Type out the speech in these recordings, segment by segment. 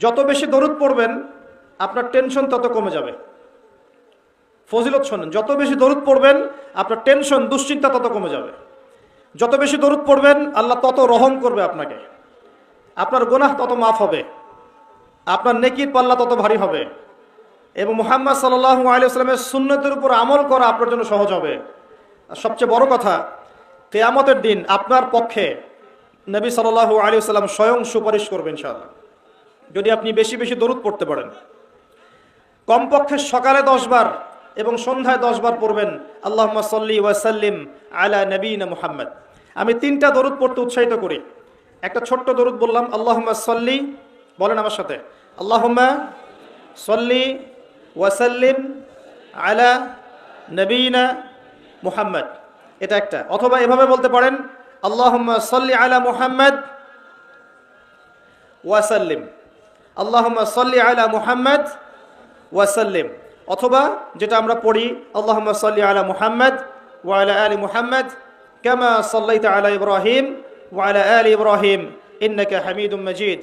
যত বেশি দরুদ পড়বেন, আপনার টেনশন তত কমে যাবে। ফজিলত শোনেন, যত বেশি দরুদ পড়বেন, আপনার টেনশন দুশ্চিন্তা তত কমে যাবে। যত বেশি দরুদ পড়বেন, আল্লাহ তত রহম করবে আপনাকে। আপনার গোনাহ তত মাফ হবে। আপনার নেকির পাল্লা তত ভারী হবে। এবং মুহাম্মদ সাল্লাহু আলিয়াস্লামের সুন্নতের উপর আমল করা আপনার জন্য সহজ হবে। সবচেয়ে বড় কথা, কেয়ামতের দিন আপনার পক্ষে নবী সাল্লাহু আলিয়াল্লাম স্বয়ং সুপারিশ করবেন ইনশাআল্লাহ। যদি আপনি বেশি বেশি দরুদ পড়তে পারেন। কমপক্ষে সকালে দশবার এবং সন্ধ্যায় দশবার পড়বেন আল্লাহ সাল্লি ওয়াসাল্লিম আলা নবীন মুহাম্মদ। আমি তিনটা দরুদ পড়তে উৎসাহিত করি। একটা ছোট্ট দরুদ বললাম আল্লাহ সল্লি, বলেন আমার সাথে, আল্লাহম্মা সল্লি ওয়াসাল্লিম আলা নবীনা মুহাম্মদ। এটা একটা। অথবা এভাবে বলতে পারেন, আল্লাহম্মা সল্লি আলা মুহাম্মদ ওয়াসাল্লিম আল্লাহমা সাল্লি আলা মুহাম্মদ ওয়াসাল্লিম। অথবা যেটা আমরা পড়ি আল্লাহমা সাল্লি আলা মুহাম্মদ ওয়ালা আলী মুহাম্মদ কেমা সাল্লাইতা আলা ইব্রাহিম ওয়ালা আলী ইব্রাহিম, ইন্নাকা হামিদুম মজিদ।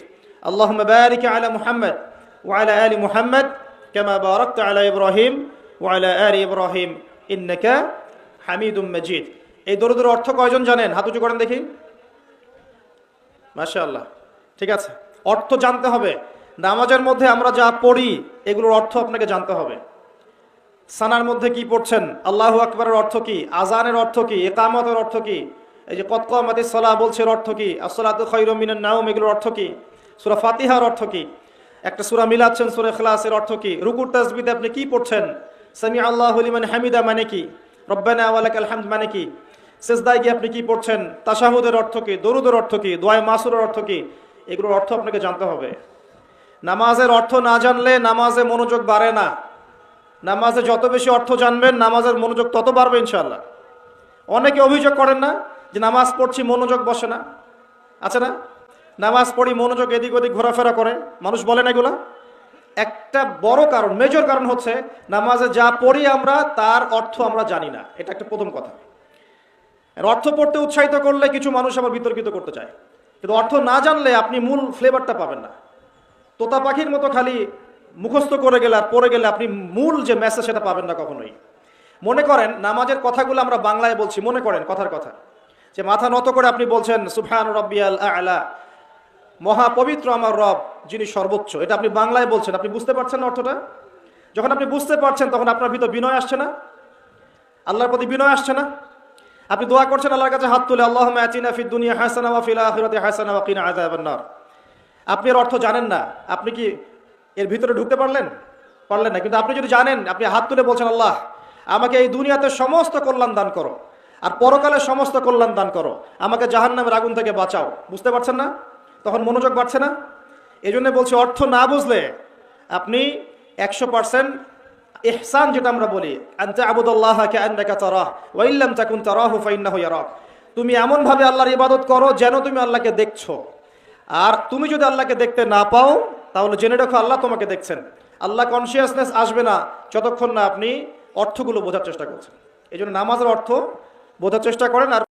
আল্লাহমা বারিক আলা মুহাম্মদ ওয়ালা আলী মুহাম্মদ কেমা বারাকতা আলা ইব্রাহিম ওয়ালা আলী ইব্রাহিম, ইন্নাকা হামিদুম মজিদ। এই দরুদের অর্থ কয়জন জানেন? হাতুচু করেন দেখি। মাসা আল্লাহ ঠিক আছে। অর্থ জানতে হবে। নামাজের মধ্যে আমরা যা পড়ি এগুলোর অর্থ আপনাকে জানতে হবে সানার মধ্যে কি পড়ছেন আল্লাহ আকবরের অর্থ কি আজানের অর্থ কি একামতের অর্থ কি এই যে কতকমাতি সলা বলছে অর্থ কি আসলাত খৈরমিনের নাউম এগুলোর অর্থ কি সুরা ফাতিহার অর্থ কি একটা সুরা মিলাচ্ছেন সুরা খ্লাসের অর্থ কি রুকুর তাসবিতে আপনি কি পড়ছেন সামি আল্লাহ হলিমান হামিদা মানে কি রব্বানা ওয়ালাক আলহামদ মানে কি সেজদায় গিয়ে আপনি কি পড়ছেন তাশাহুদের অর্থ কি দরুদের অর্থ কি দোয়াই মাসুরের অর্থ কি এগুলোর অর্থ আপনাকে জানতে হবে নামাজের অর্থ না জানলে নামাজে মনোযোগ বাড়ে না। নামাজে যত বেশি অর্থ জানবেন, নামাজের মনোযোগ তত বাড়বে ইনশাল্লাহ অনেকে অভিযোগ করেন না যে নামাজ পড়ছি, মনোযোগ বসে না। আছে না? নামাজ পড়ি, মনোযোগ এদিক ওদিক ঘোরাফেরা করে। মানুষ বলে না এগুলা? একটা বড় কারণ, মেজর কারণ হচ্ছে নামাজে যা পড়ি আমরা, তার অর্থ আমরা জানি না। এটা একটা প্রথম কথা। অর্থ পড়তে উৎসাহিত করলে কিছু মানুষ আবার বিতর্কিত করতে চায়। কিন্তু অর্থ না জানলে আপনি মূল ফ্লেভারটা পাবেন না। তোতা পাখির মতো খালি মুখস্থ করে গেলে আর পড়ে গেলে আপনি মূল যে মেসেজ সেটা পাবেন না কখনোই। মনে করেন নামাজের কথাগুলো আমরা বাংলায় বলছি, মনে করেন কথার কথা। যে মাথা নত করে আপনি বলছেন সুফহান রব্বিয়াল আলা, মহা পবিত্র আমার রব, যিনি সর্বোচ্চ। এটা আপনি বাংলায় বলছেন, আপনি বুঝতে পারছেন অর্থটা? যখন আপনি বুঝতে পারছেন, তখন আপনার ভিতর বিনয় আসছে না? আল্লাহর প্রতি বিনয় আসছে না? আপনি দোয়া করছেন আল্লাহর কাছে হাত তুলে আল্লাহ আতিনা ফিদ হাসানা ওয়া ফিল হাসানা ওয়া কিনা আপনি এর অর্থ জানেন না। আপনি কি এর ভিতরে ঢুকতে পারলেন? পারলেন না। কিন্তু আপনি যদি জানেন, আপনি হাত তুলে বলছেন, আল্লাহ, আমাকে এই দুনিয়াতে সমস্ত কল্যাণ দান করো। আর পরকালে সমস্ত কল্যাণ দান করো। আমাকে জাহান্নামের আগুন থেকে বাঁচাও। বুঝতে পারছেন না? তখন মনোযোগ বাড়ছে না? এই জন্য বলছি, অর্থ না বুঝলে আপনি একশো পার্সেন্ট এহসান যেটা আমরা বলি আবুদুল্লাহ কে আন্নাকা তারাহ তুমি এমন ভাবে আল্লাহর ইবাদত করো যেন তুমি আল্লাহকে দেখছ। আর তুমি যদি আল্লাহকে দেখতে না পাও, তাহলে জেনে রাখো আল্লাহ তোমাকে দেখছেন। আল্লাহ কনসিয়াসনেস আসবে না যতক্ষণ না আপনি অর্থগুলো বোঝার চেষ্টা করছেন। এই জন্য নামাজের অর্থ বোঝার চেষ্টা করেন আর